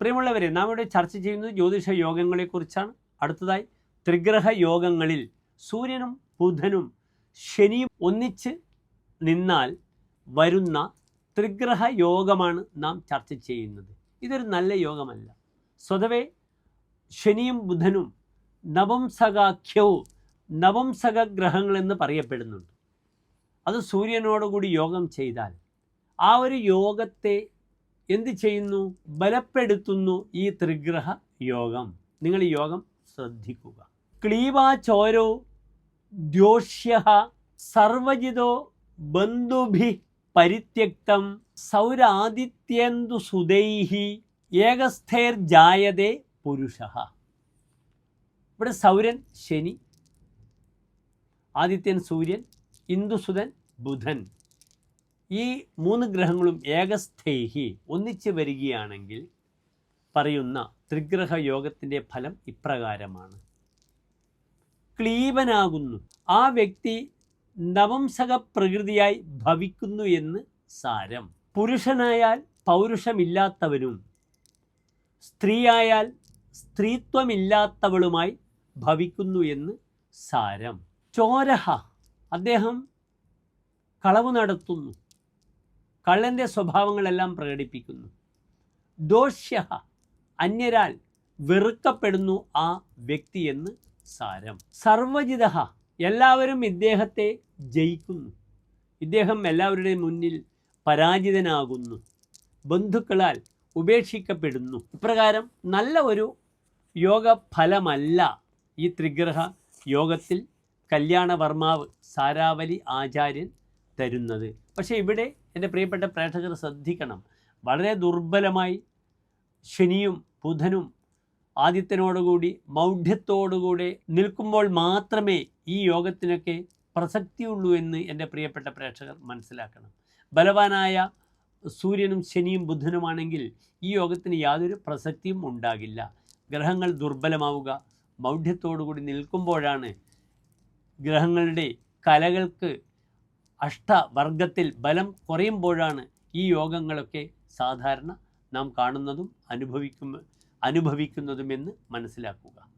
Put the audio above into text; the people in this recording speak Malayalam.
പ്രിയമുള്ളവരെ നാം ഇവിടെ ചർച്ച ചെയ്യുന്നത് ജ്യോതിഷ യോഗങ്ങളെക്കുറിച്ചാണ്. അടുത്തതായി ത്രിഗ്രഹ യോഗങ്ങളിൽ സൂര്യനും ബുധനും ശനിയും ഒന്നിച്ച് നിന്നാൽ വരുന്ന ത്രിഗ്രഹ യോഗമാണ് നാം ചർച്ച ചെയ്യുന്നത്. ഇതൊരു നല്ല യോഗമല്ല. സ്വതവേ ശനിയും ബുധനും നവംസകാഖ്യവും നവംസക ഗ്രഹങ്ങളെന്ന് പറയപ്പെടുന്നുണ്ട്. അത് സൂര്യനോടുകൂടി യോഗം ചെയ്താൽ ആ ഒരു യോഗത്തെ എന്ത് ചെയ്യുന്നു? ബലപ്പെടുത്തുന്നു ഈ ത്രിഗ്രഹ യോഗം. നിങ്ങൾ ഈ യോഗം ശ്രദ്ധിക്കുക. ക്ലീവാചോരോ ദ്യോഷ്യ സർവജിതോ ബന്ധുഭി പരിത്യക്തം സൗരാദിത്യേന്ദു സുതൈഹി ഏകസ്ഥൈർജായതേ പുരുഷ ഇവിടെ സൗരൻ ശനി ആദിത്യൻ സൂര്യൻ ഇന്ദുസുതൻ ബുധൻ. ഈ മൂന്ന് ഗ്രഹങ്ങളും ഏകസ്ഥേഹി ഒന്നിച്ച് വരികയാണെങ്കിൽ പറയുന്ന ത്രിഗ്രഹ യോഗത്തിന്റെ ഫലം ഇപ്രകാരമാണ്. ക്ലീബനാകുന്നു ആ വ്യക്തി നവംസക പ്രകൃതിയായി ഭവിക്കുന്നു എന്ന് സാരം. പുരുഷനായാൽ പൗരുഷമില്ലാത്തവനും സ്ത്രീയായാൽ സ്ത്രീത്വമില്ലാത്തവളുമായി ഭവിക്കുന്നു എന്ന് സാരം. ചോരഹ. അദ്ദേഹം കളവ് നടത്തുന്നു. കള്ളന്റെ സ്വഭാവങ്ങളെല്ലാം പ്രകടിപ്പിക്കുന്നു. ദോഷ്യ അന്യരാൽ വെറുക്കപ്പെടുന്നു ആ വ്യക്തി എന്ന് സാരം. സർവജിത എല്ലാവരും ഇദ്ദേഹത്തെ ജയിക്കുന്നു. ഇദ്ദേഹം എല്ലാവരുടെയും മുന്നിൽ പരാജിതനാകുന്നു. ബന്ധുക്കളാൽ ഉപേക്ഷിക്കപ്പെടുന്നു. ഇപ്രകാരം നല്ല ഒരു യോഗ ഫലമല്ല ഈ ത്രിഗ്രഹ യോഗത്തിൽ കല്യാണവർമാവ് സാരാവലി ആചാര്യൻ തരുന്നത്. പക്ഷേ ഇവിടെ എന്റെ പ്രിയപ്പെട്ട പ്രേക്ഷകർ ശ്രദ്ധിക്കണം. വളരെ ദുർബലമായി ശനിയും ബുധനും ആദിത്യനോടുകൂടി മൗഢ്യത്തോടുകൂടി നിൽക്കുമ്പോൾ മാത്രമേ ഈ യോഗത്തിനൊക്കെ പ്രസക്തിയുള്ളൂ എന്ന് എന്റെ പ്രിയപ്പെട്ട പ്രേക്ഷകർ മനസ്സിലാക്കണം. ബലവാനായ സൂര്യനും ശനിയും ബുധനുമാണെങ്കിൽ ഈ യോഗത്തിന് യാതൊരു പ്രസക്തിയും ഉണ്ടാകില്ല. ഗ്രഹങ്ങൾ ദുർബലമാവുക മൗഢ്യത്തോടുകൂടി നിൽക്കുമ്പോഴാണ് ഗ്രഹങ്ങളുടെ കലകൾക്ക് അഷ്ടവർഗത്തിൽ ബലം കുറയുമ്പോഴാണ് ഈ യോഗങ്ങളൊക്കെ സാധാരണ നാം കാണുന്നതും അനുഭവിക്കും അനുഭവിക്കുന്നതുമെന്ന് മനസ്സിലാക്കുക.